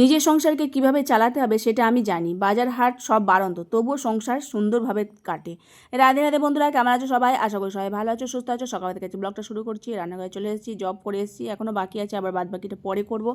নিজের সংসারকে কীভাবে চালাতে হবে সেটা আমি জানি। বাজার হাট সব বাড়ন্ত, তবুও সংসার সুন্দরভাবে কাটে। রাধে রাধে বন্ধুরা, কেমন আছো সবাই? আশা করি সবাই ভালো আছো, সুস্থ আছো। সকাল থেকে ব্লগটা শুরু করছি, রান্নাঘরে চলে এসেছি জব করে এসেছি এখনও বাকি আছে, আবার বাদ বাকিটা পরে করব।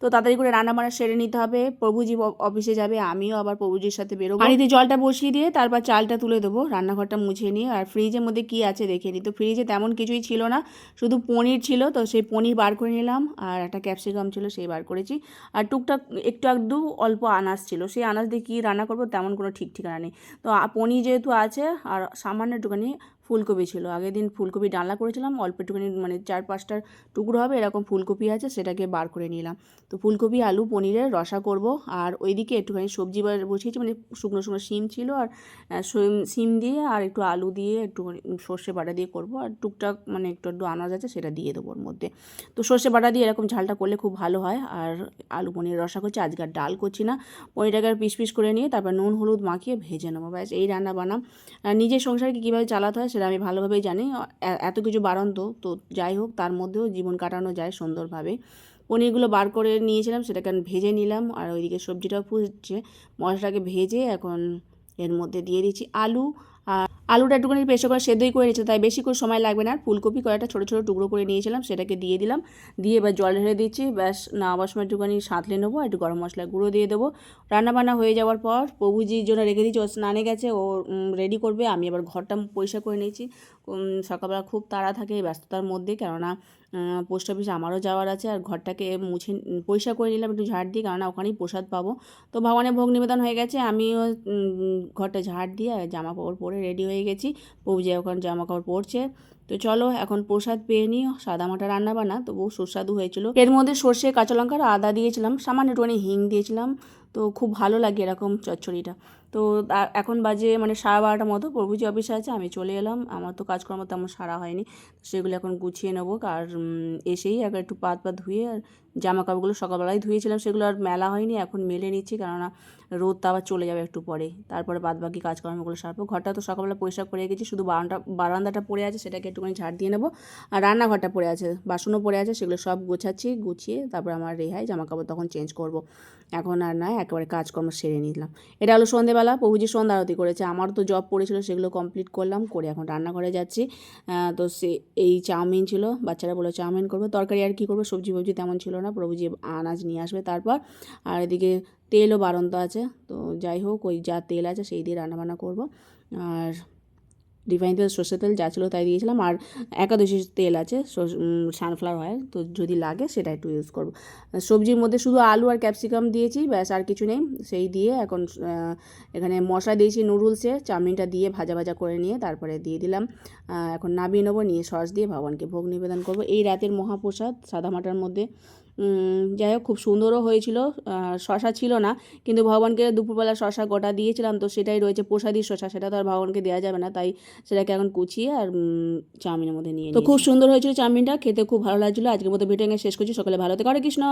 তো তাড়াতাড়ি করে রান্না বান্না সেরে নিতে হবে। প্রভুজি অফিসে যাবে, আমিও আবার প্রভুজির সাথে বেরোবো। পানিতে জলটা বসিয়ে দিয়ে তারপর চালটা তুলে দেবো, রান্নাঘরটা মুছে নিয়ে। আর ফ্রিজের মধ্যে কি আছে দেখে নিই তো ফ্রিজে তেমন কিছুই ছিল না, শুধু পনির ছিল। তো সেই পনির বার করে নিলাম, আর একটা ক্যাপসিকাম ছিল, সেই বার করেছি। আর টুকটাক একটু একটু অল্প আনাজ ছিল। সেই আনাজ দিয়ে কী রান্না করব তেমন কোনো ঠিক ঠিকানা নেই। তো পনির যেহেতু আছে, আর সামান্য একটুখানি ফুলকপি ছিল। আগের দিন ফুলকপি ডালনা করেছিলাম, অল্প একটুখানি মানে চার পাঁচটার টুকরো হবে, এরকম ফুলকপি আছে, সেটাকে বার করে নিলাম। তো ফুলকপি, আলু, পনিরের রসা করব, আর ওইদিকে একটুখানি সবজি বসিয়েছি মানে শুকনো শুকনো শিম ছিল, আর শিম- দিয়ে আর একটু আলু দিয়ে একটু সর্ষে বাটা দিয়ে করব, আর টুকটাক মানে একটু একটু আনাজ আছে, সেটা দিয়ে দেবো ওর মধ্যে। তো সর্ষে বাটা দিয়ে এরকম ঝালটা করলে খুব ভালো হয়, আর আলু পনির রসা করছি, আজকে আর ডাল করছি না। পনিরটাকে আর পিস পিস করে নিয়ে তারপর নুন, হলুদ মাখিয়ে ভেজে নেব, ব্যাস, এই রান্না বানাম। নিজের সংসারকে কীভাবে চালাতে হয় সেটা আমি ভালোভাবেই জানি। এত কিছু বাড়ন্ত, তো যাই হোক, তার মধ্যেও জীবন কাটানো যায় সুন্দরভাবে। পনিরগুলো বার করে নিয়েছিলাম, সেটাকে আমি ভেজে নিলাম, আর ওইদিকে সবজিটাও ফুটছে। মশলাটাকে ভেজে এখন এর মধ্যে দিয়ে দিচ্ছি আলু, আর আলুটা একটুখানি প্রেশার করে সেদ্ধই করে নিয়েছে তাই বেশি করে সময় লাগবে না। আর ফুলকপি কয়েকটা ছোটো ছোটো টুকরো করে নিয়েছিলাম, সেটাকে দিয়ে দিলাম। দিয়ে এবার জল ঢেলে দিচ্ছি, ব্যাস নামাবার সময় একটুখানি সাঁতলে নেব, একটু গরম মশলা গুঁড়ো দিয়ে দেবো। রান্নাবান্না হয়ে যাওয়ার পর প্রভুজির জন্য রেখে দিচ্ছি ও স্নানে গেছে, ও রেডি করবে, আমি আবার ঘরটা পরিষ্কার করে নিয়েছি। সকালবেলা খুব তাড়া থাকে এই ব্যস্ততার মধ্যে। কেননা পোস্ট অফিসে আমারও যাওয়ার আছে আর ঘরটাকে মুছে, পরিষ্কার করে নিলাম একটু ঝাড় দিয়ে। কেননা, ওখানেই প্রসাদ পাবো। তো ভগবানের ভোগ নিবেদন হয়ে গেছে। আমিও ঘরটা ঝাড় দিয়ে জামা কাপড় পরে রেডি হয়ে গেছি। প্রভুজি ওখানে জামা কাপড় পরছে। তো চলো, এখন প্রসাদ পেয়ে নিই। সাদা মাটা রান্না বানা তো বহু সুস্বাদু হয়েছিল। এর মধ্যে সর্ষে, কাঁচা লঙ্কা আদা দিয়েছিলাম। সামান্য একটুখানি হিং দিয়েছিলাম। তো খুব ভালো লাগে এরকম চচ্চড়িটা। তো এখন বাজে মানে সাড়ে বারোটার মতো, প্রভুজি অফিসে আছে, আমি চলে এলাম। আমার তো কাজকর্ম তেমন সারা হয়নি সেগুলো এখন গুছিয়ে নেব। আর এসেই একবার একটু পাত পাত ধুয়ে আর জামা কাপড়গুলো সকালবেলায় ধুয়েছিলাম, সেগুলো আর মেলা হয়নি, এখন মেলে নিচ্ছি, কেননা রোদ তো আবার চলে যাবে একটু পরে। তারপরে বাদ বাকি কাজকর্মগুলো সারবো। ঘরটা তো সকালবেলা পরিষ্কার করে গেছি শুধু বারান্দা বারান্দাটা পড়ে আছে, সেটাকে একটুখানি ঝাড় দিয়ে নেব। আর রান্নাঘরটা পড়ে আছে, বাসনও পড়ে আছে, সেগুলো সব গোছাচ্ছি, গুছিয়ে তারপর আমার রেহাই জামা কাপড় তখন চেঞ্জ করব। এখন আর নয় একেবারে কাজকর্ম সেরে নিলাম। এটা হলো সন্ধেবেলা, প্রভুজি সন্ধ্যা আরতি করেছে। আমার তো জব পড়েছিল, সেগুলো কমপ্লিট করলাম, করে এখন রান্নাঘরে যাচ্ছি। তো সে, এই চাউমিন ছিল, বাচ্চারা বলে চাউমিন করব, তরকারি আর কী করব, সবজি ফবজি তেমন ছিল না, প্রভুজি আনাজ নিয়ে আসবে তারপর। আর এদিকে তেলও বারন্ত আছে, তো যাই হোক, ওই যা তেল আছে সেই দিয়ে রান্নাবান্না করব। আর রিফাইন তেল, সর্ষের তেল যা ছিল তাই দিয়েছিলাম। আর একাদশী তেল আছে সানফ্লাওয়ার অয়েল তো যদি লাগে সেটা একটু ইউজ করব। সবজির মধ্যে শুধু আলু আর ক্যাপসিকাম দিয়েছি, ব্যাস আর কিছু নেই। সেই দিয়ে এখন এখানে মশলা দিয়েছি নুডলসে চাউমিনটা দিয়ে ভাজা ভাজা করে নিয়ে তারপরে দিয়ে দিলাম। এখন নামিয়ে নেব, নিয়ে সস দিয়ে ভগবানকে ভোগ নিবেদন করব। এই রাতের মহাপ্রসাদ সাদা মাটার মধ্যে যাই হোক খুব সুন্দরও হয়েছিল আর শশা ছিল না কিন্তু ভগবানকে দুপুরবেলা শশা গোটা দিয়েছিলাম তো সেটাই রয়েছে প্রসাদী শশা সেটা তো আর ভগবানকে দেওয়া যাবে না তাই সেটাকে এখন কুচিয়ে আর চাউমিনের মধ্যে নিয়ে তো খুব সুন্দর হয়েছিল চাউমিনটা খেতে খুব ভালো লাগছিল আজকের মতো ভিডিও শেষ করছি সকালে ভালো থেকে হরে কৃষ্ণ।